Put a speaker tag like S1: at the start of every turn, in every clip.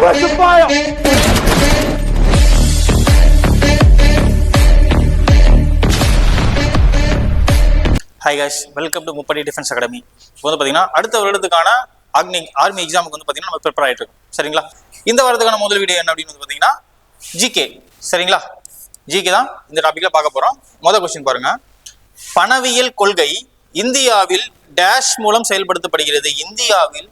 S1: Where's the fire?
S2: Hi guys welcome to Muppadi defence academy இப்போ வந்து பார்த்தீங்கன்னா அடுத்த வருடத்துக்கான அக்னி ஆர்மி எக்ஸாமுக்கு வந்து பார்த்தீங்கன்னா நம்ம ப்ரிப்பேர் ஆகிட்டு இருக்கோம். சரிங்களா? இந்த வாரத்துக்கான முதல் வீடியோ என்ன அப்படின்னு வந்து பார்த்தீங்கன்னா ஜிகே சரிங்களா? ஜிகே தான் இந்த டாப்பிக்கில் பார்க்க போகிறோம் முதல் கொஸ்டின் பாருங்க. பணவியல் கொள்கை இந்தியாவில் டேஷ் மூலம் செயல்படுத்தப்படுகிறது. இந்தியாவில்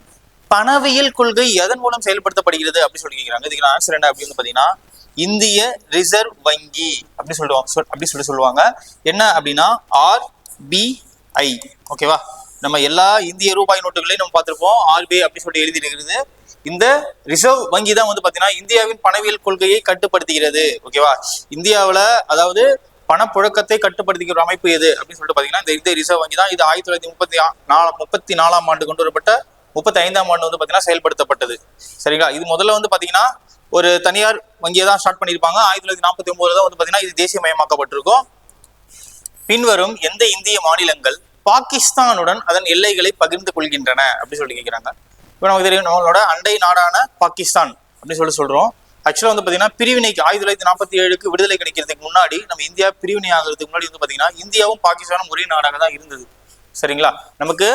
S2: பணவியல் கொள்கை எதன் மூலம் செயல்படுத்தப்படுகிறது அப்படின்னு சொல்லி கேட்குறாங்க இதுக்கு ஆன்சர் என்ன அப்படின்னு பார்த்தீங்கன்னா இந்திய ரிசர்வ் வங்கி அப்படின்னு சொல்லுவாங்க. சொல்- சொல்லி சொல்லுவாங்க. என்ன அப்படின்னா ஆர்பிஐ ஓகேவா? நம்ம எல்லா இந்திய ரூபாய் நோட்டுகளையும் நம்ம பார்த்துருப்போம். ஆர்பிஐ அப்படின்னு சொல்லி எழுதி இருக்கிறது இந்த ரிசர்வ் வங்கி தான் வந்து பாத்தீங்கன்னா இந்தியாவின் பணவியல் கொள்கையை கட்டுப்படுத்துகிறது. ஓகேவா? இந்தியாவில் அதாவது பணப்புழக்கத்தை கட்டுப்படுத்திக்கிற அமைப்பு எது? அப்படின்னு சொல்லிட்டு பாத்தீங்கன்னா இந்த இந்திய ரிசர்வ் வங்கி தான். இது ஆயிரத்தி தொள்ளாயிரத்தி முப்பத்தி நாலு முப்பத்தி நாலாம் ஆண்டு கொண்டு வரப்பட்ட முப்பத்தி ஐந்தாம் ஆண்டு வந்து பார்த்தீங்கன்னா செயல்படுத்தப்பட்டது. சரிங்களா? இது முதல்ல வந்து பார்த்தீங்கன்னா ஒரு தனியார் வங்கியை தான் ஸ்டார்ட் பண்ணியிருப்பாங்க. ஆயிரத்தி தொள்ளாயிரத்தி நாற்பத்தி ஒன்பதுல தான் வந்து பார்த்தீங்கன்னா இது தேசியமயமாக்கப்பட்டிருக்கும் பின்வரும் எந்த இந்திய மாநிலங்கள் பாகிஸ்தானுடன் அதன் எல்லைகளை பகிர்ந்து கொள்கின்றன அப்படின்னு சொல்லி கேட்குறாங்க இப்போ நமக்கு தெரியும் நம்மளோட அண்டை நாடான பாகிஸ்தான் அப்படின்னு சொல்லி சொல்கிறோம் ஆக்சுவலாக வந்து பார்த்தீங்கன்னா பிரிவினைக்கு ஆயிரத்தி தொள்ளாயிரத்தி நாற்பத்தி ஏழுக்கு விடுதலை கிடைக்கிறதுக்கு முன்னாடி நம்ம இந்தியா பிரிவினை ஆகிறதுக்கு முன்னாடி வந்து பார்த்தீங்கன்னா இந்தியாவும் பாகிஸ்தானும் ஒரே நாடாக தான் இருந்தது. சரிங்களா? நமக்கு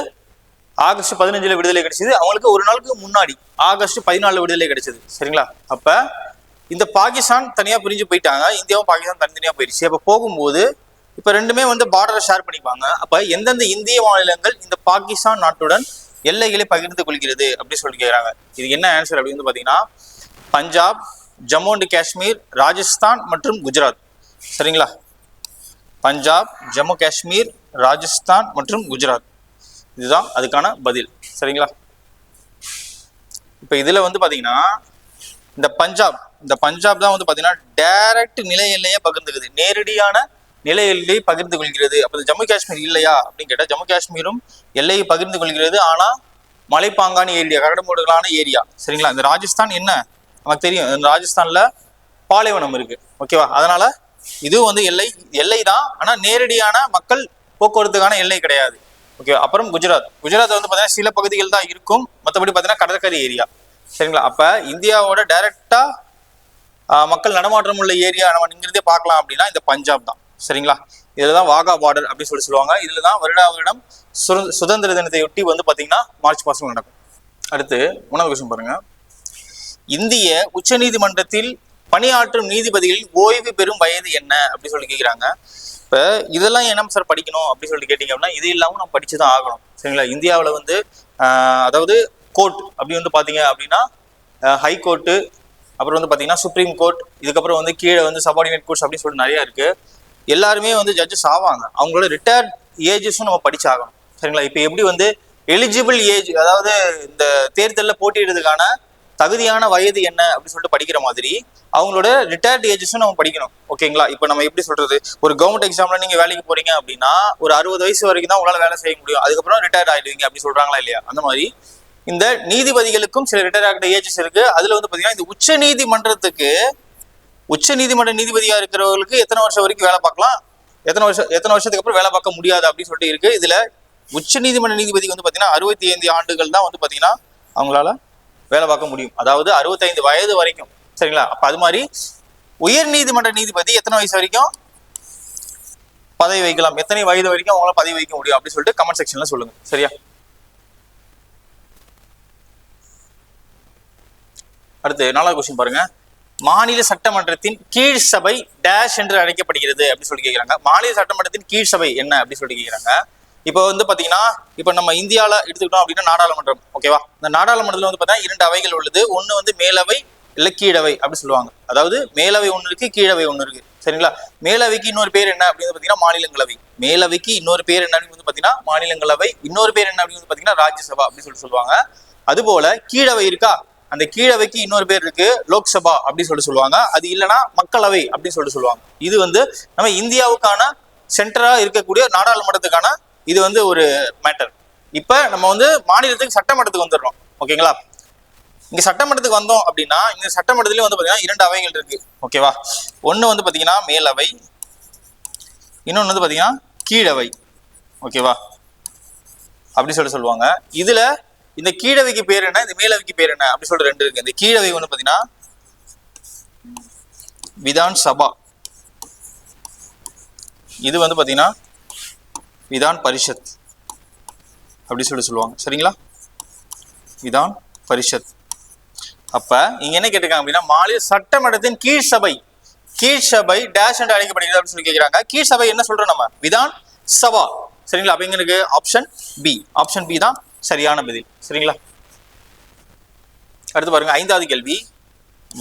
S2: ஆகஸ்ட் பதினஞ்சுல விடுதலை கிடைச்சது. அவங்களுக்கு ஒரு நாளுக்கு முன்னாடி ஆகஸ்ட் பதினாலுல விடுதலை கிடைச்சது. சரிங்களா? அப்ப இந்த பாகிஸ்தான் தனியா பிரிஞ்சு போயிட்டாங்க. இந்தியாவும் பாகிஸ்தான் தனித்தனியா போயிடுச்சு. அப்ப போகும்போது இப்ப ரெண்டுமே வந்து பார்டரை ஷேர் பண்ணிப்பாங்க. அப்ப எந்தெந்த இந்திய மாநிலங்கள் இந்த பாகிஸ்தான் நாட்டுடன் எல்லைகளை பகிர்ந்து கொள்கிறது அப்படி சொல்லி கேட்குறாங்க இதுக்கு என்ன ஆன்சர் அப்படின்னு பாத்தீங்கன்னா பஞ்சாப் ஜம்மு அண்ட் காஷ்மீர் ராஜஸ்தான் மற்றும் குஜராத். சரிங்களா? பஞ்சாப் ஜம்மு காஷ்மீர் ராஜஸ்தான் மற்றும் குஜராத். இதுதான் அதுக்கான பதில். சரிங்களா? இப்போ இதில் வந்து பார்த்தீங்கன்னா இந்த பஞ்சாப் இந்த பஞ்சாப் தான் வந்து பார்த்தீங்கன்னா டைரக்ட் நிலை எல்லையை பகிர்ந்துக்குது. நேரடியான நிலை எல்லையை பகிர்ந்து கொள்கிறது. அப்போ ஜம்மு காஷ்மீர் இல்லையா அப்படின்னு கேட்டால் ஜம்மு காஷ்மீரும் எல்லையை பகிர்ந்து கொள்கிறது. ஆனால் மலைப்பாங்கான ஏரியா கரடுமுரடான ஏரியா. சரிங்களா? இந்த ராஜஸ்தான் என்ன? நமக்கு தெரியும். இந்த ராஜஸ்தானில் பாலைவனம் இருக்கு. ஓகேவா அதனால இதுவும் வந்து எல்லை எல்லை தான் ஆனால் நேரடியான மக்கள் போக்குவரத்துக்கான எல்லை கிடையாது. ஓகே அப்புறம் குஜராத். குஜராத் வந்து பார்த்தீங்கன்னா சில பகுதிகள் தான் இருக்கும். மற்றபடி பார்த்தீங்கன்னா கடற்கரை ஏரியா. சரிங்களா? அப்போ இந்தியாவோட டைரக்டா மக்கள் நடமாட்டம் உள்ள ஏரியா நம்ம இங்கிருந்தே பார்க்கலாம் அப்படின்னா இந்த பஞ்சாப் தான். சரிங்களா? இதில் தான் வாகா பார்டர் அப்படின்னு சொல்லி சொல்லுவாங்க. இதில் தான் வருடா வருடம் சுர- சுதந்திர தினத்தையொட்டி வந்து பார்த்தீங்கன்னா மார்ச் மாதம் நடக்கும். அடுத்து உணவு விஷயம் பாருங்க. இந்திய உச்சநீதிமன்றத்தில் பணியாற்றும் நீதிபதிகளில் ஓய்வு பெறும் வயது என்ன? அப்படின்னு சொல்லி கேட்குறாங்க இப்போ இதெல்லாம் என்ன சார் படிக்கணும் அப்படி சொல்லிட்டு கேட்டிங்க அப்படின்னா இது இல்லாமல் நம்ம படித்து தான் ஆகணும். சரிங்களா? இந்தியாவில் வந்து அதாவது கோர்ட் அப்படி வந்து பார்த்தீங்க அப்படின்னா ஹை கோர்ட்டு அப்புறம் வந்து பார்த்தீங்கன்னா சுப்ரீம் கோர்ட் இதுக்கப்புறம் வந்து கீழே வந்து சபார்டினேட் கோர்ட்ஸ் அப்படின்னு சொல்லிட்டு நிறையா இருக்குது எல்லாருமே வந்து ஜட்ஜஸ் ஆவாங்க. அவங்களோட ரிட்டையர்ட் ஏஜஸும் நம்ம படிச்சாகணும். சரிங்களா? இப்போ எப்படி வந்து எலிஜிபிள் ஏஜ் அதாவது இந்த தேர்தலில் போட்டியிடுறதுக்கான தகுதியான வயது என்ன அப்படின்னு சொல்லிட்டு படிக்கிற மாதிரி அவங்களோட ரிட்டையர்ட் ஏஜஸும் நம்ம படிக்கணும். ஓகேங்களா? இப்போ நம்ம எப்படி சொல்றது? ஒரு கவர்மெண்ட் எக்ஸாம்ல நீங்க வேலைக்கு போறீங்க அப்படின்னா ஒரு அறுபது வயசு வரைக்கும் தான் உங்களால வேலை செய்ய முடியும். அதுக்கப்புறம் ரிட்டையர்ட் ஆயிடுவீங்க அப்படின்னு சொல்றாங்களா இல்லையா? அந்த மாதிரி. இந்த நீதிபதிகளுக்கும் சில ரிட்டையர் ஆகிற ஏஜஸ் இருக்கு. அதுல வந்து பாத்தீங்கன்னா இந்த உச்ச நீதிமன்றத்துக்கு உச்ச நீதிமன்ற நீதிபதியா இருக்கிறவங்களுக்கு எத்தனை வருஷம் வரைக்கும் வேலை பார்க்கலாம்? எத்தனை வருஷம் எத்தனை வருஷத்துக்கு அப்புறம் வேலை பார்க்க முடியாது அப்படின்னு சொல்லிட்டு இருக்கு. இதுல உச்ச நீதிமன்ற நீதிபதி வந்து பாத்தீங்கன்னா அறுபத்தி ஐந்து ஆண்டுகள் தான் வந்து பாத்தீங்கன்னா அவங்களால வேலை பார்க்க முடியும். அதாவது அறுபத்தைந்து வயது வரைக்கும். சரிங்களா? அப்ப அது மாதிரி உயர் நீதிமன்ற நீதிபதி எத்தனை வயசு வரைக்கும்? பதவி வைக்கலாம் எத்தனை வயது வரைக்கும் அவங்களால பதவி வைக்க முடியும் அப்படின்னு சொல்லிட்டு கமெண்ட் செக்ஷன்ல சொல்லுங்க. சரியா? அடுத்து நாலாவது கொஸ்டின் பாருங்க. மாநில சட்டமன்றத்தின் கீழ் சபை டேஷ் என்று அழைக்கப்படுகிறது அப்படின்னு சொல்லி கேட்கிறாங்க மாநில சட்டமன்றத்தின் கீழ் சபை என்ன அப்படின்னு சொல்லி கேட்கிறாங்க இப்போ வந்து பாத்தீங்கன்னா இப்போ நம்ம இந்தியாவில் எடுத்துக்கிட்டோம் அப்படின்னா நாடாளுமன்றம் ஓகேவா இந்த நாடாளுமன்றத்தில் வந்து பார்த்தீங்கன்னா இரண்டு அவைகள் உள்ளது. ஒன்று வந்து மேலவை இல்லை கீழவை அப்படி சொல்லுவாங்க. அதாவது மேலவை ஒன்று இருக்கு கீழவை ஒன்று இருக்கு. சரிங்களா? மேலவைக்கு இன்னொரு பேர் என்ன அப்படின்னு பார்த்தீங்கன்னா மாநிலங்களவை. மேலவைக்கு இன்னொரு பேர் என்ன அப்படின்னு வந்து பார்த்தீங்கன்னா மாநிலங்களவை. இன்னொரு பேர் என்ன அப்படின்னு வந்து பார்த்தீங்கன்னா ராஜ்யசபா அப்படின்னு சொல்லி சொல்லுவாங்க. அதுபோல கீழவை இருக்கா? அந்த கீழவைக்கு இன்னொரு பேர் இருக்கு லோக்சபா அப்படின்னு சொல்லிட்டு சொல்லுவாங்க. அது இல்லைன்னா மக்களவை அப்படின்னு சொல்லிட்டு சொல்லுவாங்க. இது வந்து நம்ம இந்தியாவுக்கான சென்டரா இருக்கக்கூடிய நாடாளுமன்றத்துக்கான இது வந்து ஒரு மேட்டர் இப்போ நம்ம வந்து மாநிலத்துக்கு சட்டமன்றத்துக்கு வந்துடுறோம். ஓகேங்களா இங்கே சட்டமன்றத்துக்கு வந்தோம் அப்படின்னா இந்த சட்டமன்றத்துலேயும் வந்து பார்த்தீங்கன்னா இரண்டு அவைகள் இருக்கு. ஓகேவா ஒன்று வந்து பார்த்தீங்கன்னா மேலவை இன்னொன்று வந்து பார்த்தீங்கன்னா கீழவை. ஓகேவா அப்படி சொல்லி சொல்லுவாங்க. இதில் இந்த கீழவைக்கு பேர் என்ன? இந்த மேலவைக்கு பேர் என்ன? அப்படி சொல்லிட்டு ரெண்டு இருக்கு. இந்த கீழவை வந்து பார்த்தீங்கன்னா விதான் சபா இது வந்து பார்த்தீங்கன்னா விதான் பரிஷத். அப்படி சொல்லி சொல்லுவாங்க. சரிங்களா? விதான் பரிஷத். அப்ப இங்க என்ன கேட்டிருக்காங்க அப்படின்னா மாநில சட்டமன்றத்தின் கீழ் சபை கீழ் சபை டேஷ் என்று அழைக்கப்படுகிறது அப்படின்னு சொல்லி கேட்கிறாங்க. கீழ் சபை என்ன சொல்றோம் நம்ம? விதான் சபா சரிங்களா? அப்ப ஆப்ஷன் பி ஆப்ஷன் பி தான் சரியான பதில். சரிங்களா? அடுத்து பாருங்க ஐந்தாவது கேள்வி.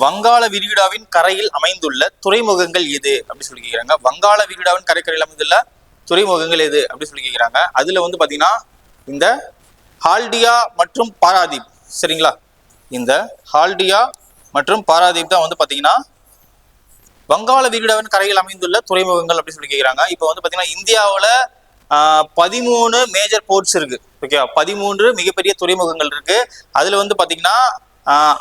S2: வங்காள விரிகுடாவின் கரையில் அமைந்துள்ள துறைமுகங்கள் எது? அப்படின்னு சொல்லி கேட்கிறாங்க. வங்காள விரிகுடாவின் கரைக்கரையில் அமைந்துள்ள துறைமுகங்கள் எது அப்படி சொல்லி கேட்குறாங்க அதில் வந்து பார்த்தீங்கன்னா இந்த ஹால்டியா மற்றும் பாராதீப். சரிங்களா? இந்த ஹால்டியா மற்றும் பாராதீப் தான் வந்து பார்த்தீங்கன்னா வங்காள விரிகுடாவின் கரையில் அமைந்துள்ள துறைமுகங்கள் அப்படி சொல்லி கேட்குறாங்க இப்போ வந்து பார்த்தீங்கன்னா இந்தியாவில் பதிமூணு மேஜர் போர்ட்ஸ் இருக்கு. ஓகேவா பதிமூன்று மிகப்பெரிய துறைமுகங்கள் இருக்கு. அதில் வந்து பார்த்தீங்கன்னா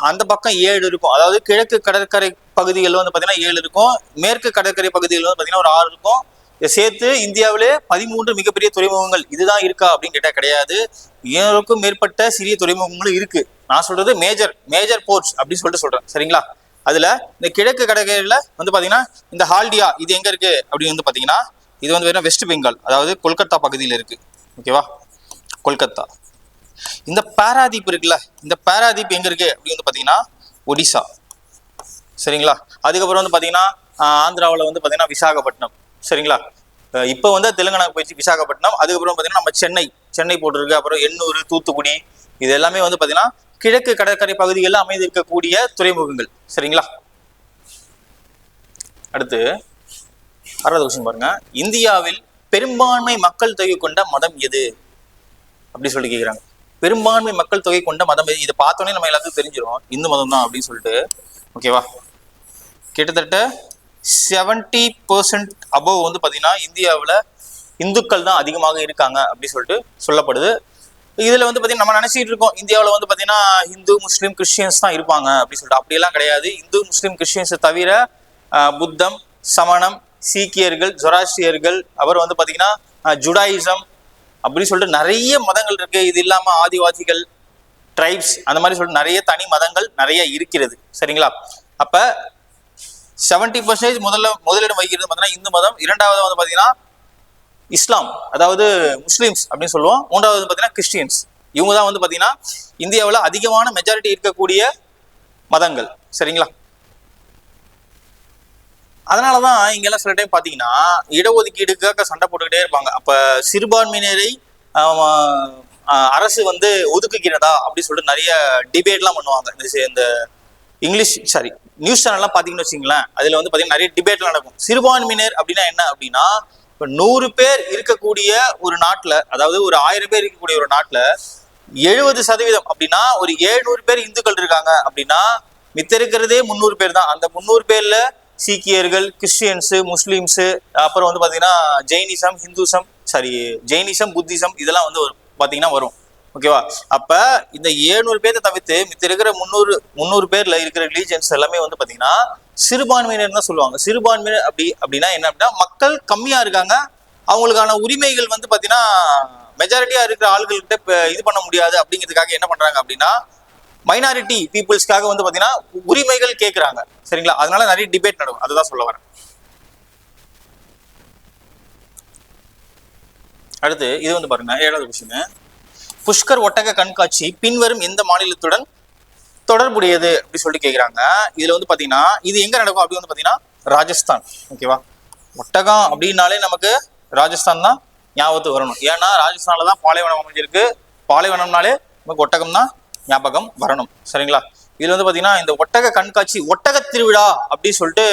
S2: அந்த பக்கம் ஏழு இருக்கும். அதாவது கிழக்கு கடற்கரை பகுதிகளில் வந்து பார்த்தீங்கன்னா ஏழு இருக்கும். மேற்கு கடற்கரை பகுதிகளில் வந்து பார்த்தீங்கன்னா ஒரு ஆறு இருக்கும். சேர்த்து இந்தியாவிலே பதிமூன்று மிகப்பெரிய துறைமுகங்கள் இதுதான் இருக்கா அப்படின்னு கேட்டால் கிடையாது. ஏழுக்கும் மேற்பட்ட சிறிய துறைமுகங்களும் இருக்கு. நான் சொல்றது மேஜர் மேஜர் போர்ட்ஸ் அப்படின்னு சொல்லிட்டு சொல்றேன். சரிங்களா? அதுல இந்த கிழக்கு கடற்கரையில வந்து பாத்தீங்கன்னா இந்த ஹால்டியா இது எங்க இருக்கு? அப்படின்னு வந்து பாத்தீங்கன்னா இது வந்து வேணும் வெஸ்ட் பெங்கால் அதாவது கொல்கத்தா பகுதியில் இருக்கு. ஓகேவா கொல்கத்தா. இந்த பாராதீப் இருக்குல்ல இந்த பாராதீப் எங்க இருக்கு? அப்படின்னு வந்து பாத்தீங்கன்னா ஒடிசா. சரிங்களா? அதுக்கப்புறம் வந்து பாத்தீங்கன்னா ஆந்திராவில் வந்து பாத்தீங்கன்னா விசாகப்பட்டினம். சரிங்களா? இப்போ வந்து தெலுங்கானா போயிடுச்சு விசாகப்பட்டினம். அதுக்கப்புறம் பார்த்தீங்கன்னா நம்ம சென்னை சென்னை போட்டிருக்கு. அப்புறம் எண்ணூர் தூத்துக்குடி இது எல்லாமே வந்து பார்த்தீங்கன்னா கிழக்கு கடற்கரை பகுதிகளில் அமைந்திருக்கக்கூடிய துறைமுகங்கள். சரிங்களா? அடுத்து ஆறாவது கொஸ்டின் பாருங்க. இந்தியாவில் பெரும்பான்மை மக்கள் தொகை கொண்ட மதம் எது? அப்படி சொல்லி கேட்குறாங்க பெரும்பான்மை மக்கள் தொகை கொண்ட மதம் எது? இதை பார்த்தோன்னே நம்ம எல்லாத்துக்கும் தெரிஞ்சிடும் இந்து மதம் தான் அப்படின்னு சொல்லிட்டு. ஓகேவா? கிட்டத்தட்ட செவன்டி பர்சன்ட் அபவ் வந்து பார்த்தீங்கன்னா இந்தியாவில் இந்துக்கள் தான் அதிகமாக இருக்காங்க அப்படின்னு சொல்லிட்டு சொல்லப்படுது. இதில் வந்து பார்த்தீங்கன்னா நம்ம நினச்சிட்டு இருக்கோம் இந்தியாவில் வந்து பார்த்தீங்கன்னா இந்து முஸ்லீம் கிறிஸ்டியன்ஸ் தான் இருப்பாங்க அப்படின்னு சொல்லிட்டு. அப்படியெல்லாம் கிடையாது. இந்து முஸ்லீம் கிறிஸ்டியன்ஸை தவிர புத்தம் சமணம் சீக்கியர்கள் ஜொராஸ்டியர்கள் அப்புறம் வந்து பார்த்தீங்கன்னா ஜுடாயிசம் அப்படின்னு சொல்லிட்டு நிறைய மதங்கள் இருக்கு. இது இல்லாமல் ஆதிவாசிகள் ட்ரைப்ஸ் அந்த மாதிரி சொல்லிட்டு நிறைய தனி மதங்கள் நிறைய இருக்கிறது. சரிங்களா? அப்போ செவன்டி பர்சன்டேஜ் முதல்ல முதலிடம் வகிக்கிறது பார்த்தீங்கன்னா இந்து மதம். இரண்டாவது வந்து பார்த்தீங்கன்னா இஸ்லாம். அதாவது முஸ்லீம்ஸ் அப்படின்னு சொல்லுவோம். மூன்றாவது வந்து பார்த்தீங்கன்னா கிறிஸ்டியன்ஸ். இவங்க தான் வந்து பார்த்தீங்கன்னா இந்தியாவில் அதிகமான மெஜாரிட்டி இருக்கக்கூடிய மதங்கள். சரிங்களா? அதனால தான் இங்கெல்லாம் சில டைம் பார்த்தீங்கன்னா இடஒதுக்கீடுக்காக சண்டை போட்டுக்கிட்டே இருப்பாங்க. அப்போ சிறுபான்மையினரை அரசு வந்து ஒதுக்குகிறதா அப்படின்னு சொல்லிட்டு நிறைய டிபேட்லாம் பண்ணுவாங்க. இந்த இங்கிலீஷ் சாரி நியூஸ் சேனல்லாம் பார்த்தீங்கன்னு வச்சுங்களேன் அதில் வந்து பார்த்தீங்கன்னா நிறைய டிபேட்லாம் நடக்கும். சிறுபான்மையினர் அப்படின்னா என்ன அப்படின்னா இப்போ நூறு பேர் இருக்கக்கூடிய ஒரு நாட்டில் அதாவது ஒரு ஆயிரம் பேர் இருக்கக்கூடிய ஒரு நாட்டில் எழுபது சதவீதம் அப்படின்னா ஒரு ஏழ்நூறு பேர் இந்துக்கள் இருக்காங்க அப்படின்னா மித்த இருக்கிறதே முந்நூறு பேர் தான். அந்த முந்நூறு பேர்ல சீக்கியர்கள் கிறிஸ்டியன்ஸு முஸ்லீம்ஸு அப்புறம் வந்து பார்த்தீங்கன்னா Jainism Hinduism sorry Jainism Buddhism இதெல்லாம் வந்து பார்த்தீங்கன்னா வரும். ஓகேவா? அப்ப இந்த 700 பேர்த்த தவிர்த்து மித்த இருக்கிற முந்நூறு முந்நூறு பேர்ல இருக்கிற ரிலீஜியன்ஸ் எல்லாமே வந்து பாத்தீங்கன்னா சிறுபான்மையினர் தான் சொல்லுவாங்க. சிறுபான்மையினர் அப்படி அப்படின்னா என்ன அப்படின்னா மக்கள் கம்மியா இருக்காங்க. அவங்களுக்கான உரிமைகள் வந்து பாத்தீங்கன்னா மெஜாரிட்டியா இருக்கிற ஆள்கள்கிட்ட இப்போ இது பண்ண முடியாது. அப்படிங்கிறதுக்காக என்ன பண்றாங்க அப்படின்னா மைனாரிட்டி பீப்புள்ஸ்க்காக வந்து பாத்தீங்கன்னா உரிமைகள் கேட்கறாங்க சரிங்களா? அதனால நிறைய டிபேட் நடக்கும். அதுதான் சொல்ல வரேன். அடுத்து இது வந்து பாருங்க ஏழாவது கொஸ்டின் புஷ்கர் ஒட்டக கண்காட்சி பின்வரும் எந்த மாநிலத்துடன் தொடர்புடையது அப்படி சொல்லிட்டு கேட்குறாங்க இதில் வந்து பார்த்தீங்கன்னா இது எங்கே நடக்கும் அப்படி வந்து பார்த்தீங்கன்னா ராஜஸ்தான். ஓகேவா ஒட்டகம் அப்படின்னாலே நமக்கு ராஜஸ்தான் தான் ஞாபகத்துக்கு வரணும். ஏன்னா ராஜஸ்தானில் தான் பாலைவனம் அமைஞ்சிருக்கு. பாலைவனம்னாலே நமக்கு ஒட்டகம் தான் ஞாபகம் வரணும். சரிங்களா? இதில் வந்து பார்த்தீங்கன்னா இந்த ஒட்டக கண்காட்சி ஒட்டக திருவிழா அப்படின்னு சொல்லிட்டு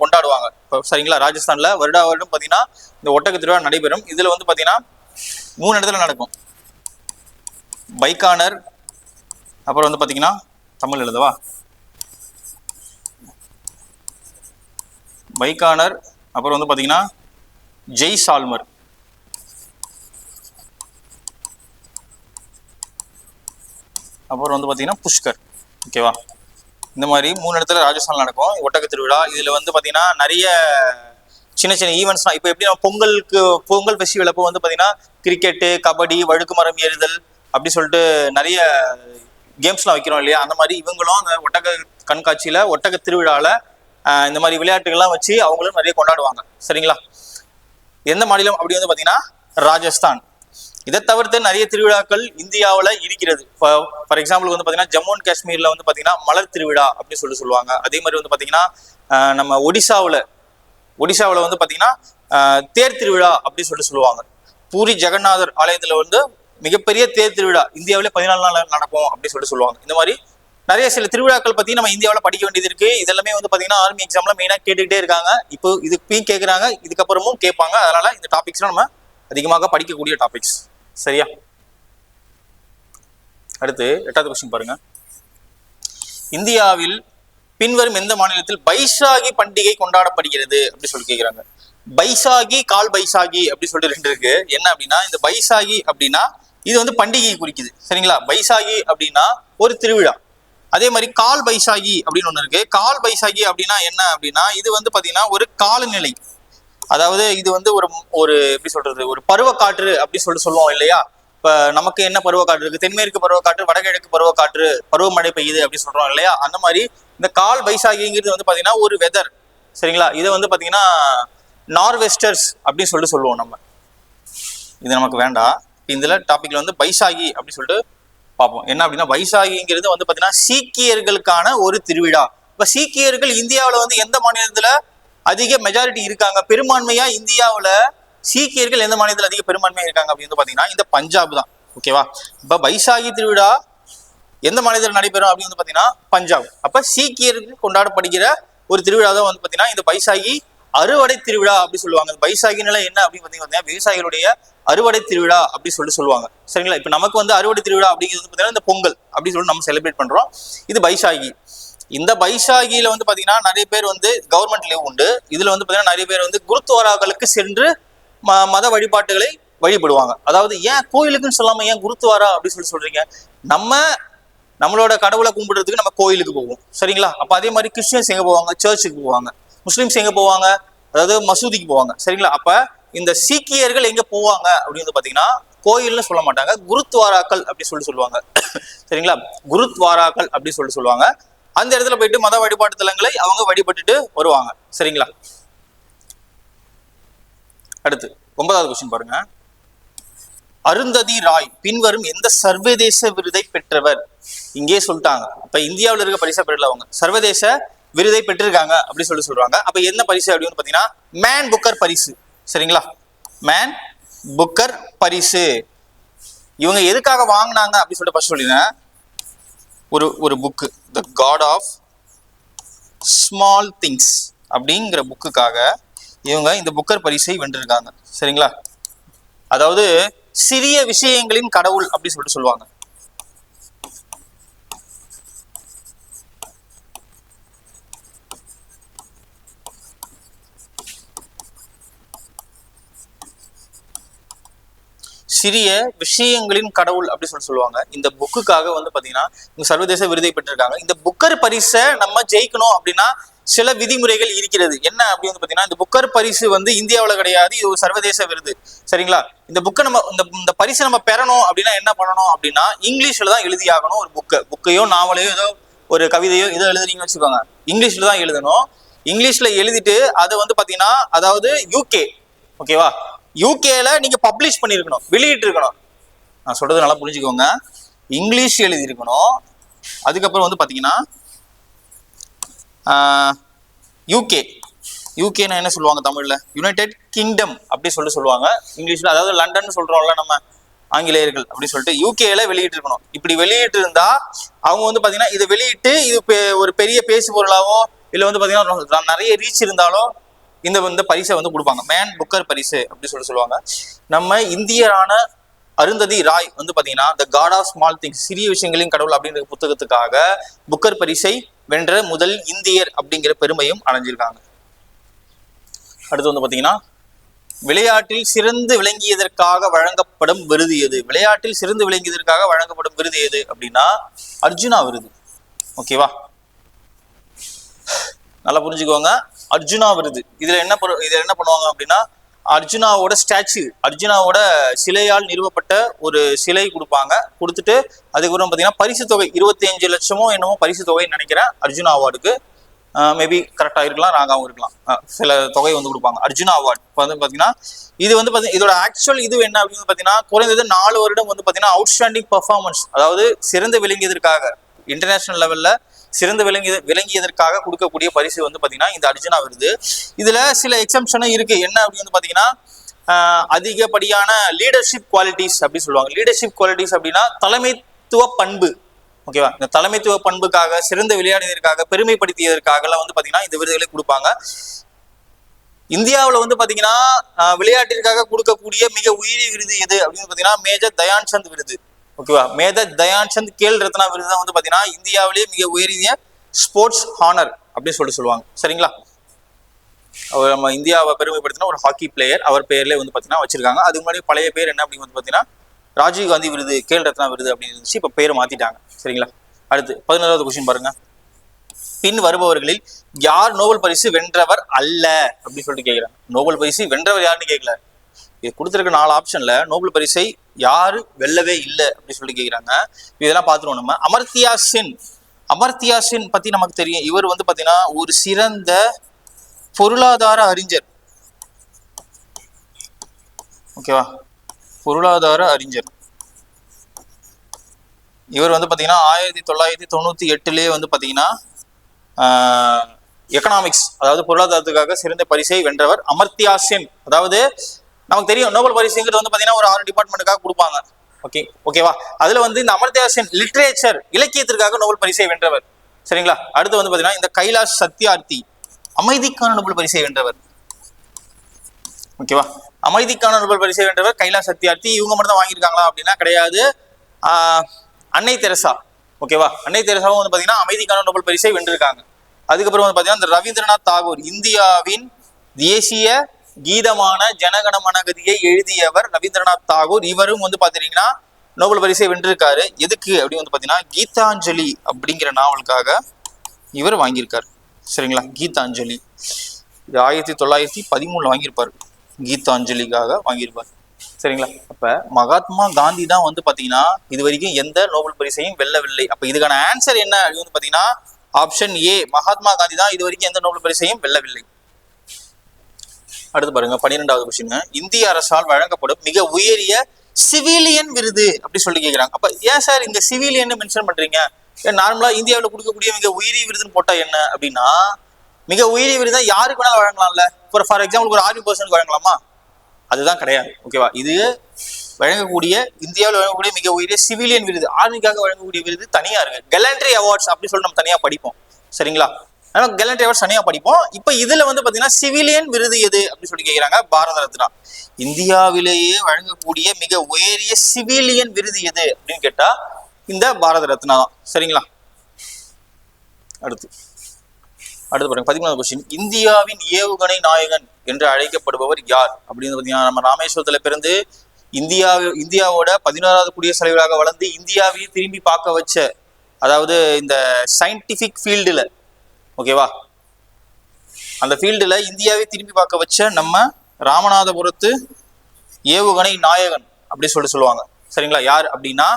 S2: கொண்டாடுவாங்க. இப்போ சரிங்களா? ராஜஸ்தானில் வருடா வருடம் பார்த்தீங்கன்னா இந்த ஒட்டக திருவிழா நடைபெறும். இதில் வந்து பார்த்தீங்கன்னா மூணு இடத்துல நடக்கும். பைக்கானர். அப்புறம் வந்து பார்த்தீங்கன்னா தமிழ் எழுதவா? பைக்கானர் அப்புறம் வந்து பார்த்தீங்கன்னா ஜெய் சால்மர். அப்புறம் வந்து பார்த்தீங்கன்னா புஷ்கர். ஓகேவா? இந்த மாதிரி மூணு இடத்துல ராஜஸ்தான் நடக்கும். ஒட்டக திருவிழா. இதில் வந்து பார்த்தீங்கன்னா நிறைய சின்ன சின்ன ஈவெண்ட்ஸ்லாம் இப்போ எப்படி நம்ம பொங்கலுக்கு பொங்கல் ஃபெஸ்டிவல் அப்போ வந்து பார்த்தீங்கன்னா கிரிக்கெட்டு கபடி வழுக்கு மரம் ஏறுதல் அப்படி சொல்லிட்டு நிறைய கேம்ஸ்லாம் வைக்கிறோம் இல்லையா? அந்த மாதிரி இவங்களும் அந்த ஒட்டக கண்காட்சியில் ஒட்டக திருவிழாவில் இந்த மாதிரி விளையாட்டுகள்லாம் வச்சு அவங்களும் நிறைய கொண்டாடுவாங்க. சரிங்களா? எந்த மாநிலம் அப்படி வந்து பார்த்தீங்கன்னா ராஜஸ்தான். இதை தவிர்த்து நிறைய திருவிழாக்கள் இந்தியாவில் இருக்கிறது. ஃபார் எக்ஸாம்பிள் வந்து பார்த்தீங்கன்னா ஜம்மு அண்ட் காஷ்மீரில் வந்து பார்த்தீங்கன்னா மலர் திருவிழா அப்படின்னு சொல்லி சொல்லுவாங்க. அதே மாதிரி வந்து பார்த்தீங்கன்னா நம்ம ஒடிசாவில் ஒடிசாவில் வந்து பார்த்தீங்கன்னா தேர் திருவிழா அப்படின்னு சொல்லிட்டு சொல்லுவாங்க. பூரி ஜெகநாதர் ஆலயத்தில் வந்து மிகப்பெரிய தேர் திருவிழா. இந்தியாவிலே பதினாலு நாள் நடக்கும் அப்படின்னு சொல்லிட்டு சொல்லுவாங்க. இந்த மாதிரி நிறைய சில திருவிழாக்கள் பத்தி நம்ம இந்தியாவில் படிக்க வேண்டியது இருக்கு. இதெல்லாமே வந்து பாத்தீங்கன்னா ஆர்மி எக்ஸாம்ல மெயினா கேட்டுக்கிட்டே இருக்காங்க. இப்போ இதுப்பையும் கேட்குறாங்க இதுக்கப்புறமும் கேட்பாங்க. அதனால இந்த டாபிக்ஸ்லாம் நம்ம அதிகமாக படிக்கக்கூடிய டாபிக்ஸ் சரியா? அடுத்து எட்டாவது கொஸ்டின் பாருங்க. இந்தியாவில் பின்வரும் எந்த மாநிலத்தில் பைசாகி பண்டிகை கொண்டாடப்படுகிறது அப்படி சொல்லி கேக்குறாங்க. பைசாகி கால் பைசாகி அப்படின்னு சொல்லிட்டு ரெண்டு இருக்கு. என்ன அப்படின்னா இந்த பைசாகி அப்படின்னா இது வந்து பண்டிகையை குறிக்குது. சரிங்களா? பைசாகி அப்படின்னா ஒரு திருவிழா. அதே மாதிரி கால் பைசாகி அப்படின்னு ஒண்ணு இருக்கு. கால் பைசாகி அப்படின்னா என்ன அப்படின்னா இது வந்து பாத்தீங்கன்னா ஒரு காலநிலை. அதாவது இது வந்து ஒரு ஒரு எப்படி சொல்றது ஒரு பருவக்காற்று அப்படி சொல்லிட்டு சொல்லுவோம் இல்லையா? இப்ப நமக்கு என்ன பருவக்காற்று இருக்கு? தென்மேற்கு பருவக்காற்று வடகிழக்கு பருவக்காற்று பருவமழை பெய்யுது அப்படி சொல்றோம் இல்லையா? அந்த மாதிரி இந்த கால் பைசாகிங்கிறது வந்து பாத்தீங்கன்னா ஒரு வெதர் சரிங்களா? இதை வந்து பாத்தீங்கன்னா நார்வெஸ்டர்ஸ் அப்படின்னு சொல்லிட்டு சொல்லுவோம் நம்ம. இது நமக்கு வேண்டாம். இதுல டாபிக்ல வந்து பைசாகி அப்படின்னு சொல்லிட்டு பார்ப்போம். என்ன அப்படின்னா வைசாகிங்கிறது வந்து பாத்தீங்கன்னா சீக்கியர்களுக்கான ஒரு திருவிழா. இப்ப சீக்கியர்கள் இந்தியாவில் வந்து எந்த மாநிலத்துல அதிக மெஜாரிட்டி இருக்காங்க? பெரும்பான்மையா இந்தியாவில் சீக்கியர்கள் எந்த மாநிலத்துல அதிக பெரும்பான்மையா இருக்காங்க அப்படின்னு பார்த்தீங்கன்னா பாத்தீங்கன்னா இந்த பஞ்சாப் தான். ஓகேவா இப்ப வைசாகி திருவிழா எந்த மாநிலத்தில் நடைபெறும் அப்படின்னு வந்து பாத்தீங்கன்னா பஞ்சாப். அப்ப சீக்கியர்கள் கொண்டாடப்படுகிற ஒரு திருவிழா தான் வந்து பாத்தீங்கன்னா இந்த பைசாகி அறுவடை திருவிழா அப்படி சொல்லுவாங்க. இந்த பைசாகினால என்ன அப்படின்னு பார்த்தீங்கன்னா விவசாயிகளுடைய அறுவடை திருவிழா அப்படி சொல்லிட்டு சொல்லுவாங்க. சரிங்களா? இப்போ நமக்கு வந்து அறுவடை திருவிழா அப்படிங்கிறது வந்து இந்த பொங்கல் அப்படி சொல்லி நம்ம செலிப்ரேட் பண்றோம். இது பைசாகி இந்த பைசாகியில வந்து பாத்தீங்கன்னா நிறைய பேர் வந்து கவர்மெண்ட் லீவ் உண்டு. இதுல வந்து பாத்தீங்கன்னா நிறைய பேர் வந்து குருத்வாராக்களுக்கு சென்று ம- மத வழிபாட்டுகளை வழிபடுவாங்க. அதாவது ஏன் கோயிலுக்குன்னு சொல்லாம ஏன் குருத்வாரா அப்படின்னு சொல்லி சொல்றீங்க? நம்ம நம்மளோட கடவுளை கும்பிடுறதுக்கு நம்ம கோயிலுக்கு போவோம். சரிங்களா? அப்ப அதே மாதிரி கிறிஸ்டியன்ஸ் எங்க போவாங்க? சர்ச்சுக்கு போவாங்க. முஸ்லீம்ஸ் எங்க போவாங்க? அதாவது மசூதிக்கு போவாங்க. சரிங்களா? அப்ப இந்த சீக்கியர்கள் எங்க போவாங்க? அப்படின்னு பாத்தீங்கன்னா கோயில்னு சொல்ல மாட்டாங்க. குருத்வாராக்கள் அப்படின்னு சொல்லி சொல்லுவாங்க. சரிங்களா? குருத்வாராக்கள் அப்படின்னு சொல்லி சொல்லுவாங்க. அந்த இடத்துல போயிட்டு மத வழிபாட்டு தலங்களை அவங்க வழிபட்டுட்டு வருவாங்க. சரிங்களா? அடுத்து ஒன்பதாவது கொஸ்டின் பாருங்க. அருந்ததி ராய் பின்வரும் எந்த சர்வதேச விருதை பெற்றவர்? இங்கே சொல்லிட்டாங்க. அப்ப இந்தியாவுல இருக்க பரிசா பெறல அவங்க. சர்வதேச விருதை பெற்றிருக்காங்க அப்படின்னு சொல்லி சொல்றாங்க. அப்ப என்ன பரிசு அப்படின்னு பாத்தீங்கன்னா மேன் புக்கர் பரிசு. சரிங்களா? மேன் புக்கர் பரிசு. இவங்க எதுக்காக வாங்கினாங்க அப்படின்னு சொல்லிட்டு ஃபர்ஸ்ட் சொல்லிடுறேன் ஒரு ஒரு book the God of Small Things அப்படிங்கிற புக்குக்காக இவங்க இந்த புக்கர் பரிசை வென்றிருக்காங்க. சரிங்களா? அதாவது சிறிய விஷயங்களின் கடவுள் அப்படின்னு சொல்லிட்டு சொல்லுவாங்க. சிறிய விஷயங்களின் கடவுள் அப்படின்னு சொல்லி சொல்லுவாங்க. இந்த புக்குக்காக வந்து பாத்தீங்கன்னா இவங்க சர்வதேச விருதை பெற்றிருக்காங்க. இந்த புக்கர் பரிசை நம்ம ஜெயிக்கணும் அப்படின்னா சில விதிமுறைகள் இருக்கிறது. என்ன அப்படின்னு வந்து பாத்தீங்கன்னா இந்த புக்கர் பரிசு வந்து இந்தியாவில் கிடையாது. இது ஒரு சர்வதேச விருது. சரிங்களா? இந்த புக்கை நம்ம இந்த இந்த பரிசை நம்ம பெறணும் அப்படின்னா என்ன பண்ணணும் அப்படின்னா இங்கிலீஷ்ல தான் எழுதி ஆகணும் ஒரு புக்கை. புக்கையோ நாவலையோ ஏதோ ஒரு கவிதையோ ஏதோ எழுதுறீங்கன்னு வச்சுக்கோங்க. இங்கிலீஷ்ல தான் எழுதணும். இங்கிலீஷ்ல எழுதிட்டு அதை வந்து பாத்தீங்கன்னா அதாவது யூகே ஓகேவா? யூகேல நீங்க பப்ளிஷ் பண்ணிருக்கணும் வெளியிட்டு இருக்கணும் நான் சொல்றது நல்லா புரிஞ்சுக்கோங்க. இங்கிலீஷ் எழுதியிருக்கணும். அதுக்கப்புறம் வந்து பாத்தீங்கன்னா யூகே யூகேனா என்ன சொல்லுவாங்க தமிழ்ல? யுனைடெட் கிங்டம் அப்படி சொல்லிட்டு சொல்லுவாங்க. இங்கிலீஷ்ல அதாவது லண்டன் சொல்றோம்ல நம்ம ஆங்கிலேயர்கள் அப்படின்னு சொல்லிட்டு யூகேல வெளியிட்டு இருக்கணும் இப்படி வெளியிட்டு இருந்தா அவங்க வந்து பாத்தீங்கன்னா இதை வெளியிட்டு இது பெ- ஒரு பெரிய பேசு பொருளாவோ இல்ல வந்து பாத்தீங்கன்னா நிறைய ரீச் இருந்தாலும் இந்த இந்த பரிசை வந்து கொடுப்பாங்க. மேன் புக்கர் பரிசு அப்படின்னு சொல்லி சொல்லுவாங்க. நம்ம இந்தியரான அருந்ததி ராய் வந்து பாத்தீங்கன்னா the God of Small Things சிறிய விஷயங்களின் கடவுள் அப்படிங்கிற புத்தகத்துக்காக புக்கர் பரிசை வென்ற முதல் இந்தியர் அப்படிங்கிற பெருமையும் அடைஞ்சிருக்காங்க. அடுத்து வந்து பாத்தீங்கன்னா விளையாட்டில் சிறந்து விளங்கியதற்காக வழங்கப்படும் விருது எது? விளையாட்டில் சிறந்து விளங்கியதற்காக வழங்கப்படும் விருது எது அப்படின்னா அர்ஜுனா விருது. ஓகேவா நல்லா புரிஞ்சுக்கோங்க. அர்ஜுனா விருது. இதுல என்ன இதுல என்ன பண்ணுவாங்க அப்படின்னா அர்ஜுனாவோட ஸ்டாச்சு அர்ஜுனாவோட சிலையால் நிறுவப்பட்ட ஒரு சிலை கொடுப்பாங்க. கொடுத்துட்டு அதுக்கப்புறம் பார்த்தீங்கன்னா பரிசு தொகை இருபத்தி அஞ்சு லட்சமோ என்னமோ பரிசு தொகைன்னு நினைக்கிறேன் அர்ஜுனா அவார்டுக்கு. மேபி கரெக்டாக இருக்கலாம் ராகாவும் இருக்கலாம். சில தொகை வந்து கொடுப்பாங்க. அர்ஜுனா அவார்டு. இப்போ வந்து பார்த்தீங்கன்னா இது வந்து பார்த்தீங்கன்னா இதோட ஆக்சுவல் இது என்ன அப்படின்னு பார்த்தீங்கன்னா குறைந்தது நாலு வருடம் வந்து பார்த்தீங்கன்னா அவுட்ஸ்டாண்டிங் பர்ஃபார்மன்ஸ் அதாவது சிறந்து விளங்கியதற்காக இன்டர்நேஷனல் லெவலில் சிறந்து விளங்கிய விளங்கியதற்காக கொடுக்கக்கூடிய பரிசு வந்து பார்த்தீங்கன்னா இந்த அர்ஜுனா விருது. இதில் சில எக்ஸம்ஷனும் இருக்குது என்ன அப்படின்னு வந்து பார்த்தீங்கன்னா அதிகப்படியான லீடர்ஷிப் குவாலிட்டிஸ் அப்படின்னு சொல்லுவாங்க. லீடர்ஷிப் குவாலிட்டிஸ் அப்படின்னா தலைமைத்துவ பண்பு. ஓகேவா இந்த தலைமைத்துவ பண்புக்காக சிறந்த விளையாடியதற்காக பெருமைப்படுத்தியதற்காகலாம் வந்து பார்த்தீங்கன்னா இந்த விருதுகளை கொடுப்பாங்க. இந்தியாவில் வந்து பார்த்தீங்கன்னா விளையாட்டிற்காக கொடுக்கக்கூடிய மிக உயிரி விருது எது அப்படின்னு பார்த்தீங்கன்னா மேஜர் தயான் சந்த் விருது. ஓகேவா மேஜர் தயான் சந்த் கேல் ரத்னா விருது தான் வந்து பார்த்தீங்கன்னா இந்தியாவிலேயே மிக உயரிய ஸ்போர்ட்ஸ் ஹானர் அப்படின்னு சொல்லிட்டு சொல்லுவாங்க. சரிங்களா? அவர் நம்ம இந்தியாவை பெருமைப்படுத்தின ஒரு ஹாக்கி பிளேயர் அவர் பேர்லேயே வந்து பார்த்தீங்கன்னா வச்சிருக்காங்க. அதுக்கு முன்னாடி பழைய பேர் என்ன அப்படின்னு வந்து பார்த்தீங்கன்னா ராஜீவ் காந்தி விருது கேல் ரத்னா விருது அப்படின்னு இருந்துச்சு. இப்போ பேர் மாத்திட்டாங்க. சரிங்களா? அடுத்து பதினோராவது கொஸ்டின் பாருங்க. பின் வருபவர்களில் யார் நோபல் பரிசு வென்றவர் அல்ல அப்படின்னு சொல்லிட்டு கேட்குறாங்க நோபல் பரிசு வென்றவர் யாருன்னு கேட்கல இது கொடுத்துருக்க நாலு ஆப்ஷன்ல நோபல் பரிசை யாரு வெல்லவே இல்லை அப்படின்னு சொல்லி கேட்கிறாங்க இதெல்லாம் பார்த்துருவோம் நம்ம. அமர்த்தியா சென். அமர்த்தியா சென் பத்தி நமக்கு தெரியும். இவர் வந்து பாத்தீங்கன்னா ஒரு சிறந்த பொருளாதார அறிஞர். ஓகேவா? பொருளாதார அறிஞர். இவர் வந்து பாத்தீங்கன்னா ஆயிரத்தி தொள்ளாயிரத்தி தொண்ணூத்தி எட்டுலயே வந்து பாத்தீங்கன்னா எக்கனாமிக்ஸ் அதாவது பொருளாதாரத்துக்காக சிறந்த பரிசை வென்றவர் அமர்த்தியா சென். அதாவது நமக்கு தெரியும் நோபல் பரிசுங்கிறது வந்து பாத்தீங்கன்னா ஒரு ஆறு டிபார்ட்மெண்ட்டுக்காக கொடுப்பாங்க. ஓகே ஓகேவா அதுல வந்து இந்த அமர்த்தியா லிட்ரேச்சர் இலக்கியத்திற்காக நோபல் பரிசை வென்றவர். சரிங்களா? அடுத்து வந்து பாத்தீங்கன்னா இந்த கைலாஷ் சத்யார்த்தி அமைதிக்கான நோபல் பரிசை வென்றவர். ஓகேவா அமைதிக்கான நோபல் பரிசை வென்றவர் கைலாஷ் சத்யார்த்தி. இவங்க மட்டும் தான் வாங்கியிருக்காங்களா அப்படின்னா கிடையாது. ஆஹ் அன்னை தெரசா. ஓகேவா அன்னை தெரசாவும் வந்து பாத்தீங்கன்னா அமைதிக்கான நோபல் பரிசை வென்றிருக்காங்க. அதுக்கப்புறம் வந்து பாத்தீங்கன்னா இந்த ரவீந்திரநாத் தாகூர் இந்தியாவின் தேசிய கீதமான ஜனகணமனகதியை எழுதியவர் ரவீந்திரநாத் தாகூர். இவரும் வந்து பாத்தீங்கன்னா நோபல் பரிசை வென்றிருக்காரு. எதுக்கு அப்படின்னு வந்து பாத்தீங்கன்னா கீதாஞ்சலி அப்படிங்கிற நாவலுக்காக இவர் வாங்கியிருக்காரு. சரிங்களா? கீதாஞ்சலி. இது ஆயிரத்தி தொள்ளாயிரத்தி பதிமூணுல வாங்கியிருப்பாரு. கீதாஞ்சலிக்காக வாங்கியிருப்பார். சரிங்களா? அப்ப மகாத்மா காந்தி தான் வந்து பாத்தீங்கன்னா இது வரைக்கும் எந்த நோபல் பரிசையும் வெல்லவில்லை. அப்ப இதுக்கான ஆன்சர் என்ன அப்படின்னு வந்து பாத்தீங்கன்னா ஆப்ஷன் ஏ மகாத்மா காந்தி தான் இது வரைக்கும் எந்த நோபல் பரிசையும் வெல்லவில்லை. அடுத்து பாருங்க பன்னிரெண்டாவது கொஸ்டின் இந்திய அரசால் வழங்கப்படும் மிக உயரிய சிவிலியன் விருது அப்படி சொல்லி கேட்கிறாங்க அப்ப ஏன் சார் இந்த சிவிலியன் மென்ஷன் பண்றீங்க? ஏன் நார்மலா இந்தியாவில் கொடுக்கக்கூடிய மிக உயரிய விருதுன்னு போட்டா என்ன? அப்படின்னா மிக உயரிய விருது யாருக்கு வேணாலும் வழங்கலாம்ல? ஃபார் ஃபார் எக்ஸாம்பிள் ஒரு ஆர்மி பர்சனுக்கு வழங்கலாமா? அதுதான் கிடையாது. ஓகேவா இது வழங்கக்கூடிய இந்தியாவில் வழங்கக்கூடிய மிக உயரிய சிவிலியன் விருது. ஆர்மிக்காக வழங்கக்கூடிய விருது தனியா இருக்கு. கெலண்ட்ரி அவார்ட்ஸ் அப்படின்னு சொல்லி நம்ம தனியா படிப்போம். சரிங்களா? ஆனால் கெலண்ட்ரி அவார்ட்ஸ் சனியாக படிப்போம். இப்போ இதில் வந்து பார்த்தீங்கன்னா சிவிலியன் விருது எது அப்படின்னு சொல்லி கேட்குறாங்க பாரத ரத்னா. இந்தியாவிலேயே வழங்கக்கூடிய மிக உயரிய சிவிலியன் விருது எது அப்படின்னு கேட்டால் இந்த பாரத ரத்னா தான். சரிங்களா? அடுத்து. அடுத்து பாருங்க பதிமூணாவது கொஸ்டின் இந்தியாவின் ஏவுகணை நாயகன் என்று அழைக்கப்படுபவர் யார்? அப்படின்னு பார்த்தீங்கன்னா நம்ம ராமேஸ்வரத்துல பிறந்து இந்தியா இந்தியாவோட பதினோராவது குடியரசுத் தலைவராக வளர்ந்து இந்தியாவையும் திரும்பி பார்க்க வச்ச அதாவது இந்த சயின்டிஃபிக் ஃபீல்டில் ஓகேவா? அந்த ஃபீல்டில் இந்தியாவை திரும்பி பார்க்க வச்ச நம்ம ராமநாதபுரத்து ஏவுகணை நாயகன் அப்படி சொல்லிட்டு சொல்லுவாங்க. சரிங்களா? யார் அப்படின்னா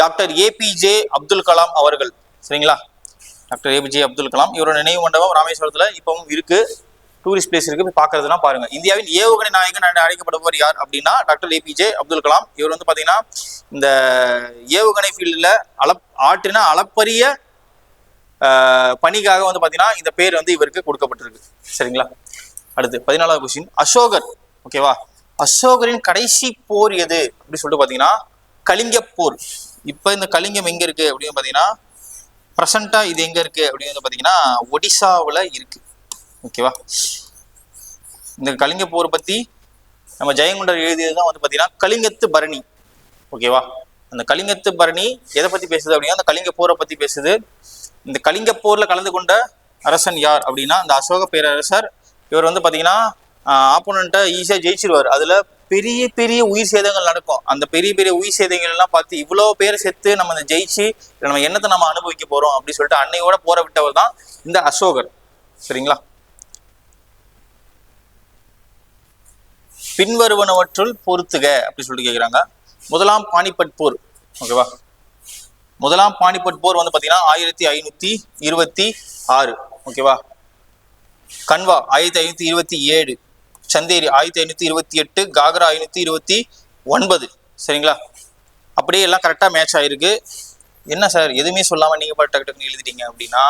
S2: டாக்டர் ஏபிஜே அப்துல் கலாம் அவர்கள். சரிங்களா? Doctor APJ Abdul Kalam. இவரோட நினைவு மண்டபம் ராமேஸ்வரத்தில் இப்பவும் இருக்கு. டூரிஸ்ட் பிளேஸ் இருக்கு. போய் பார்க்கறதுனா பாருங்க. இந்தியாவின் ஏவுகணை நாயகன் என அழைக்கப்படுபவர் யார் அப்படின்னா டாக்டர் ஏபிஜே அப்துல் கலாம். இவர் வந்து பாத்தீங்கன்னா இந்த ஏவுகணை ஃபீல்டில் அளப் ஆற்றின அளப்பரிய பணிக்காக வந்து பார்த்தீங்கன்னா இந்த பேர் வந்து இவருக்கு கொடுக்கப்பட்டிருக்கு. சரிங்களா? அடுத்து பதினாலாவது கொஸ்டின் அசோகர். ஓகேவா அசோகரின் கடைசி போர் எது? அப்படின்னு சொல்லிட்டு பார்த்தீங்கன்னா கலிங்க போர். இப்போ இந்த கலிங்கம் எங்க இருக்கு? அப்படின்னு பார்த்தீங்கன்னா ப்ரெசண்டா இது எங்க இருக்கு? அப்படின்னு வந்து பார்த்தீங்கன்னா ஒடிசாவில் இருக்கு. ஓகேவா இந்த கலிங்க போர் பத்தி நம்ம ஜெயங்குண்டர் எழுதியது தான் வந்து பார்த்தீங்கன்னா கலிங்கத்து பரணி. ஓகேவா அந்த கலிங்கத்து பரணி எதை பத்தி பேசுது அப்படின்னா அந்த கலிங்க போரை பத்தி பேசுது. இந்த கலிங்க போர்ல கலந்து கொண்ட அரசன் யார் அப்படின்னா இந்த அசோக பேரரசர். இவர் வந்து பாத்தீங்கன்னா ஆப்போனண்ட்டை ஈஸியாக ஜெயிச்சிருவார். அதுல பெரிய பெரிய உயிர் சேதங்கள் நடக்கும். அந்த பெரிய பெரிய உயிர் சேதங்கள் எல்லாம் பார்த்து இவ்வளோ பேர் செத்து நம்ம இந்த ஜெயிச்சு நம்ம என்னத்தை நம்ம அனுபவிக்க போறோம் அப்படின்னு சொல்லிட்டு அன்னையோட போற விட்டவர் தான் இந்த அசோகர். சரிங்களா? பின்வருவனவற்றுள் பொறுத்துக அப்படி சொல்லிட்டு கேட்குறாங்க முதலாம் பானிபட் போர் ஓகேவா? முதலாம் பானிபட் போர் வந்து பார்த்தீங்கன்னா ஆயிரத்தி ஐநூற்றி இருபத்தி ஆறு. ஓகேவா கன்வா ஆயிரத்தி ஐநூற்றி இருபத்தி ஏழு. சந்தேரி ஆயிரத்தி ஐநூற்றி இருபத்தி எட்டு. காக்ரா ஐநூற்றி இருபத்தி ஒன்பது. சரிங்களா? அப்படியே எல்லாம் கரெக்டாக மேட்ச் ஆயிருக்கு. என்ன சார் எதுவுமே சொல்லாமல் நீங்கள் பாட்டு டக்கு டக்குன்னு எழுதிட்டீங்க அப்படின்னா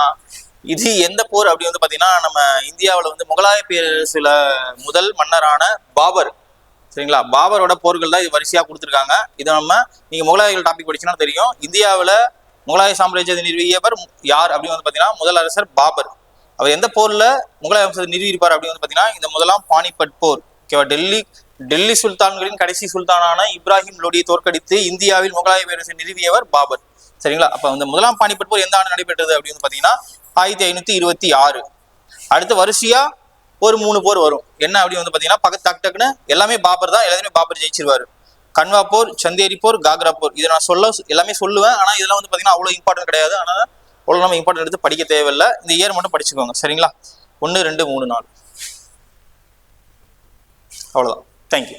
S2: இது எந்த போர் அப்படி வந்து பார்த்தீங்கன்னா நம்ம இந்தியாவில் வந்து முகலாய பேரரசுல முதல் மன்னரான பாபர். சரிங்களா? பாபரோட போர்கள் தான் இது வரிசையாக கொடுத்துருக்காங்க. இதை நம்ம நீங்கள் முகலாயர்கள் டாபிக் படிச்சீங்கன்னா தெரியும். இந்தியாவில் முகலாய சாம்ராஜ்யத்தை நிறுவியவர் யார் அப்படின்னு வந்து பார்த்தீங்கன்னா முதல் அரசர் பாபர். அவர் எந்த போரில் முகலாய வம்சத்தை நிறுவியிருப்பார் அப்படின்னு வந்து பார்த்தீங்கன்னா இந்த முதலாம் பானிபட் போர். ஓகேவா? டெல்லி டெல்லி சுல்தான்களின் கடைசி சுல்தானான இப்ராஹிம் லோடியை தோற்கடித்து இந்தியாவில் முகலாய பேரரசை நிறுவியவர் பாபர். சரிங்களா? அப்போ இந்த முதலாம் பானிபட் போர் எந்த ஆண்டு நடைபெற்றது அப்படின்னு பார்த்தீங்கன்னா ஆயிரத்தி ஐநூற்றி இருபத்தி ஆறு. அடுத்து வரிசையாக ஒரு மூணு போர் வரும். என்ன அப்படின்னு வந்து பார்த்தீங்கன்னா பக்கத்து டக்கு டக்குன்னு எல்லாமே பாபர் தான் எல்லாத்தையுமே பாபர் ஜெயிச்சிருவாரு. கன்வா போர் சந்தேரி போர் காக்ரா போர். இதை நான் சொல்ல எல்லாமே சொல்லுவேன். ஆனால் இதெல்லாம் வந்து பார்த்தீங்கன்னா அவ்வளோ இம்பார்ட்டன்ட் கிடையாது. ஆனால் அவ்வளோ நம்ம இம்பார்ட்டன்ட் எடுத்து படிக்க தேவையில்லை. இந்த இயர் மட்டும் படிச்சுக்கோங்க. சரிங்களா? ஒன்று ரெண்டு மூணு நாலு. அவ்வளோதான் தேங்க்யூ